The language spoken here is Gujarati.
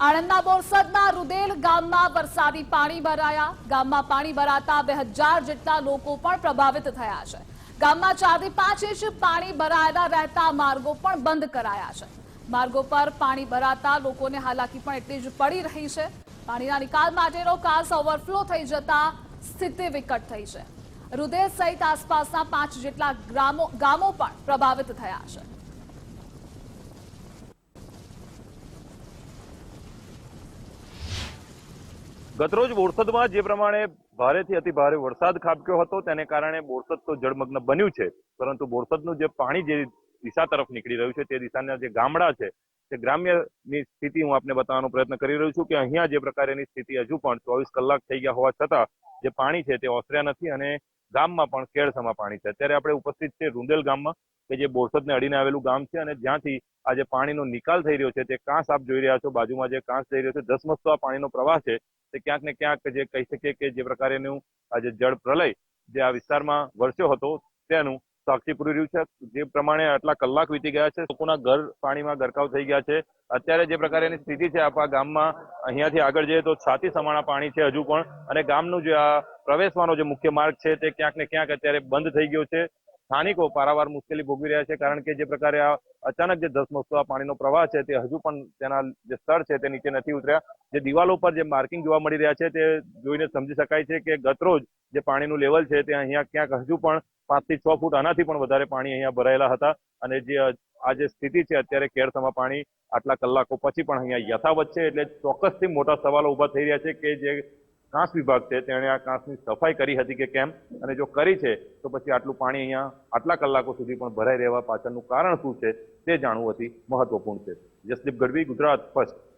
આણંદના બોરસદના રૂદેલ ગામમાં વરસાદી પાણી ભરાયા. ગામમાં પાણી ભરાતા બે હજાર જેટલા લોકો પણ પ્રભાવિત થયા છે. ગામમાં ચારથી પાંચ ઇંચ પાણી ભરાયેલા રહેતા માર્ગો પણ બંધ કરાયા છે. માર્ગો પર પાણી ભરાતા લોકોને હાલાકી પણ એટલી જ પડી રહી છે. પાણીના નિકાલ માટેનો કાસ ઓવરફ્લો થઈ જતા સ્થિતિ વિકટ થઈ છે. રૂદેલ સહિત આસપાસના પાંચ જેટલા ગામો પણ પ્રભાવિત થયા છે. ગતરોજ બોરસદમાં જે પ્રમાણે ભારેથી અતિ ભારે વરસાદ ખાબક્યો હતો, તેને કારણે બોરસદ તો જળમગ્ન બન્યું છે, પરંતુ બોરસદનું જે પાણી જે દિશા તરફ નીકળી રહ્યું છે, તે દિશાના જે ગામડા છે, તે ગ્રામ્યની સ્થિતિ હું આપને બતાવવાનો પ્રયત્ન કરી રહ્યો છું કે અહીંયા જે પ્રકારેની સ્થિતિ હજુ પણ ચોવીસ કલાક થઈ ગયા હોવા છતાં જે પાણી છે તે ઓસર્યા નથી અને ગામમાં પણ કેળસમા પાણી છે. અત્યારે આપણે ઉપસ્થિત છે રૂંદેલ ગામમાં, કે જે બોરસદને અડીને આવેલું ગામ છે અને જ્યાંથી આ જે પાણીનો નિકાલ થઈ રહ્યો છે, તે કાંસ આપ જોઈ રહ્યા છો, બાજુમાં જે કાંસ થઈ રહ્યો છે ધસમસતો આ પાણીનો પ્રવાહ છે તે ક્યાંક ને ક્યાંક જે કહી શકીએ કે જે પ્રકારેનું આ જે જળ પ્રલય જે આ વિસ્તારમાં વરસ્યો હતો, તેનું સાક્ષી પૂરી રહ્યું છે. જે પ્રમાણે આટલા કલાક વીતી ગયા છે, લોકોના ઘર પાણીમાં ગરકાવ થઈ ગયા છે. અત્યારે જે પ્રકારેની સ્થિતિ છે આપણા ગામમાં અહીંયાથી આગળ જઈએ તો છાતી સમાણા પાણી છે હજુ પણ. અને ગામનું જે આ પ્રવેશવાનો જે મુખ્ય માર્ગ છે, તે ક્યાંક ને ક્યાંક અત્યારે બંધ થઈ ગયો છે. સ્થાનિકો પારાવાર મુશ્કેલી ભોગવી રહ્યા છે કારણ કે જે પ્રકારે આ અચાનક જે ધસમસતો આ પાણીનો પ્રવાહ છે તે હજુ પણ તેના જે સ્તર છે તે નીચે નથી ઉતર્યા. જે દિવાલો પર જે માર્કિંગ જોવા મળી રહ્યા છે તે જોઈને સમજી શકાય છે કે ગતરોજ જે પાણીનું લેવલ છે તે અહીંયા ક્યાંક હજુ પણ પાંચથી છ ફૂટ આનાથી પણ વધારે પાણી અહીંયા ભરાયેલા હતા અને જે આ જે સ્થિતિ છે અત્યારે કેરસમાં પાણી આટલા કલાકો પછી પણ અહીંયા યથાવત છે એટલે ચોક્કસથી મોટા સવાલો ઊભા થઈ રહ્યા છે કે જે કાંસ વિભાગ છે, તેણે આ કાંસની સફાઈ કરી હતી કે કેમ? અને જો કરી છે, તો પછી આટલું પાણી અહીંયા આટલા કલાકો સુધી પણ ભરાઈ રહેવા પાછળનું કારણ શું છે, તે જાણવું અતિ મહત્વપૂર્ણ છે. જસદીપ ગઢવી, ગુજરાત ફર્સ્ટ.